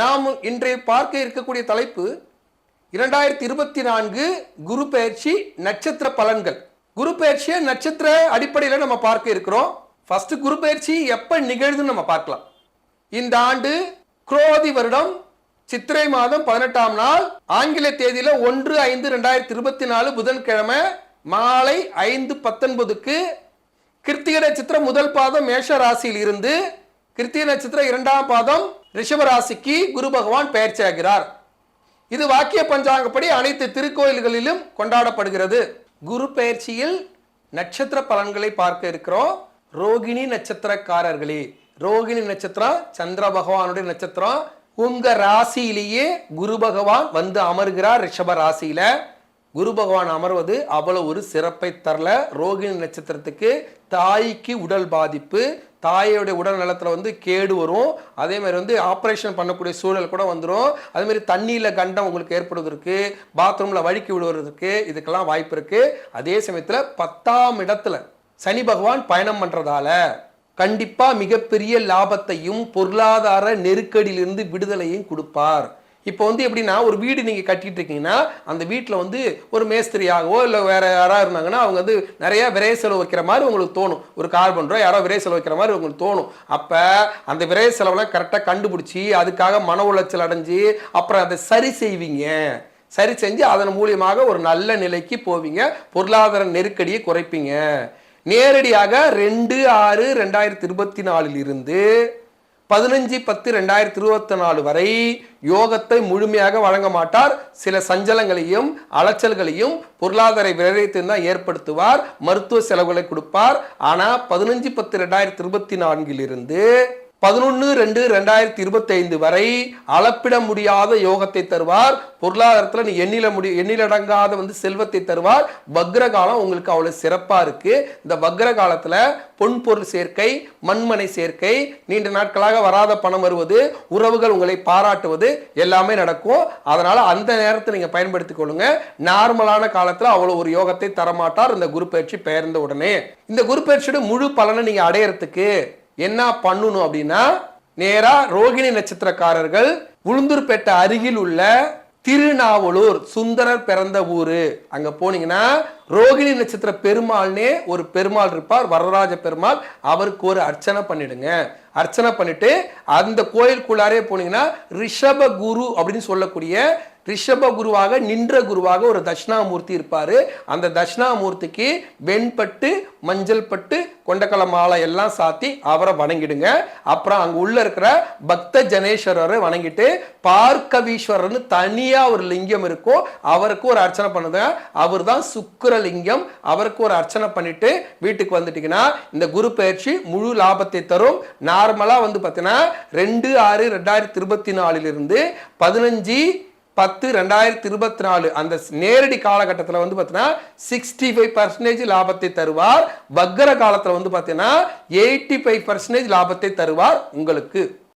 நாம் இன்றைய பார்க்க இருக்கக்கூடிய தலைப்பு இரண்டாயிரத்தி இருபத்தி நான்கு குரு பயிற்சி நட்சத்திர பலன்கள். குரு பயிற்சியை நட்சத்திர அடிப்படையில் நம்ம பார்க்க இருக்கிறோம். ஃபர்ஸ்ட் குரு பயிற்சி எப்போ நிகழ்துன்னு நம்ம பார்க்கலாம். இந்த ஆண்டு குரோதி வருடம் சித்திரை மாதம் பதினெட்டாம் நாள் ஆங்கில தேதியில ஒன்று ஐந்து ரெண்டாயிரத்தி இருபத்தி நாலு புதன்கிழமை மாலை ஐந்து பத்தொன்பதுக்கு கிருத்திக நட்சத்திரம் முதல் பாதம் மேஷ ராசியில் இருந்து கிருத்திக நட்சத்திரம் இரண்டாம் பாதம் ரிஷபராசிக்கு குரு பகவான் பெயர்ச்சியாகிறார் இது வாக்கிய பஞ்சாங்கப்படி அனைத்து திருக்கோயில்களிலும் கொண்டாடப்படுகிறது. குரு பெயர்ச்சியில் நட்சத்திர பலன்களை பார்க்க இருக்கிறோம். ரோகிணி நட்சத்திரக்காரர்களே ரோகிணி நட்சத்திரம் சந்திர பகவானுடைய நட்சத்திரம். உங்க ராசியிலேயே குரு பகவான் வந்து அமர்கிறார் ரிஷப ராசியில. குரு பகவான் அமர்வது அவ்வளோ ஒரு சிறப்பை தரல. ரோகிணி நட்சத்திரத்துக்கு தாய்க்கு உடல் பாதிப்பு தாயோடைய உடல் நலத்தில் வந்து கேடு வரும். அதே மாதிரி வந்து ஆப்ரேஷன் பண்ணக்கூடிய சூழல் கூட வந்துடும் அதே மாதிரி தண்ணியில் கண்டம் உங்களுக்கு ஏற்படுவதற்கு பாத்ரூமில் வழுக்கி விடுவதற்கு இதுக்கெல்லாம் வாய்ப்பு இருக்குது அதே சமயத்தில் பத்தாம் இடத்துல சனி பகவான் பயணம் பண்ணுறதால கண்டிப்பாக மிகப்பெரிய லாபத்தையும் பொருளாதார நெருக்கடியிலிருந்து விடுதலையும் கொடுப்பார். இப்போ வந்து எப்படின்னா ஒரு வீடு நீங்கள் கட்டிட்டு இருக்கீங்கன்னா அந்த வீட்டில் வந்து ஒரு மேஸ்திரியாகவோ இல்லை வேறு யாராவது இருந்தாங்கன்னா அவங்க வந்து நிறையா விரைய செலவு வைக்கிற மாதிரி உங்களுக்கு தோணும். ஒரு கார் பண்ணுறோம் யாரோ விரைய செலவு வைக்கிற மாதிரி உங்களுக்கு தோணும். அப்போ அந்த விரைய செலவெல்லாம் கரெக்டாக கண்டுபிடிச்சி அதுக்காக மன உளைச்சல் அடைஞ்சு அப்புறம் அதை சரி செய்வீங்க. சரி செஞ்சு அதன் மூலியமாக ஒரு நல்ல நிலைக்கு போவீங்க. பொருளாதார நெருக்கடியை குறைப்பீங்க. நேரடியாக ரெண்டு ஆறு ரெண்டாயிரத்தி இருபத்தி நாலில் இருந்து பதினஞ்சு பத்து ரெண்டாயிரத்தி இருபத்தி நாலு வரை யோகத்தை முழுமையாக வழங்க மாட்டார். சில சஞ்சலங்களையும் அலைச்சல்களையும் பொருளாதார விரயத்தையும் தான் ஏற்படுத்துவார். மருத்துவ செலவுகளை கொடுப்பார். ஆனால் பதினஞ்சு பத்து ரெண்டாயிரத்தி இருபத்தி நான்கிலிருந்து பதினொன்று ரெண்டு ரெண்டாயிரத்தி இருபத்தைந்து வரை அளப்பிட முடியாத யோகத்தை தருவார். பொருளாதாரத்தில் நீ எண்ணில முடி எண்ணிலடங்காத வந்து செல்வத்தை தருவார். வக்ர காலம் உங்களுக்கு அவ்வளவு சிறப்பாக இருக்கு. இந்த வக்ர காலத்தில் பொன் பொருள் சேர்க்கை மண்மனை சேர்க்கை நீண்ட நாட்களாக வராத பணம் வருவது உறவுகள் உங்களை பாராட்டுவது எல்லாமே நடக்கும். அதனால அந்த நேரத்தை நீங்கள் பயன்படுத்திக் கொள்ளுங்க. நார்மலான காலத்தில் அவ்வளோ ஒரு யோகத்தை தரமாட்டார். இந்த குரு பயிற்சி பெயர்ந்த உடனே. இந்த குரு பயிற்சியோட முழு பலனை நீங்கள் அடையிறதுக்கு என்ன பண்ணணும் அப்படின்னா நேரா ரோகிணி நட்சத்திரக்காரர்கள் உளுந்தூர்பேட்டை அருகில் உள்ள திருநாவலூர் சுந்தரர் பிறந்த ஊரு. அங்க போனீங்கன்னா ரோகிணி நட்சத்திர பெருமாள்னே ஒரு பெருமாள் இருப்பார் வரராஜ பெருமாள். அவருக்கு ஒரு அர்ச்சனை பண்ணிடுங்க. அர்ச்சனை பண்ணிட்டு அந்த கோயிலுக்குள்ளாரே போனீங்கன்னா ரிஷப குரு அப்படின்னு சொல்லக்கூடிய ரிஷப குருவாக நின்ற குருவாக ஒரு தட்சிணாமூர்த்தி இருப்பார். அந்த தட்சிணாமூர்த்திக்கு வெண்பட்டு மஞ்சள் பட்டு கொண்டக்கல மாலை எல்லாம் சாத்தி அவரை வணங்கிடுங்க. அப்புறம் அங்கே உள்ள இருக்கிற பக்த ஜனேஸ்வரரை வணங்கிட்டு பார்க்கவீஸ்வரர்னு தனியாக ஒரு லிங்கம் இருக்கும். அவருக்கு ஒரு அர்ச்சனை பண்ணுங்க. அவர் தான் லிங்கம் அவருக்கு ஒரு அர்ச்சனை பண்ணிட்டு வீட்டுக்கு வந்துட்டீங்கன்னா இந்த குரு பயிற்சி முழு லாபத்தை தரும். நார்மலாக வந்து பார்த்தீங்கன்னா ரெண்டு ஆறு ரெண்டாயிரத்தி இருபத்தி நாலுலேருந்து பதினஞ்சு பத்து ரெண்டாயிரத்தி இருபத்தி நாலு அந்த நேரடி காலகட்டத்தில் வந்து பார்த்தீங்கன்னா சிக்ஸ்டி ஃபைவ் பர்சன்டேஜ் லாபத்தை தருவார். வக்கர காலத்தில் வந்து பார்த்தீங்கன்னா எயிட்டி ஃபைவ் பர்சன்டேஜ் லாபத்தை தருவார் உங்களுக்கு.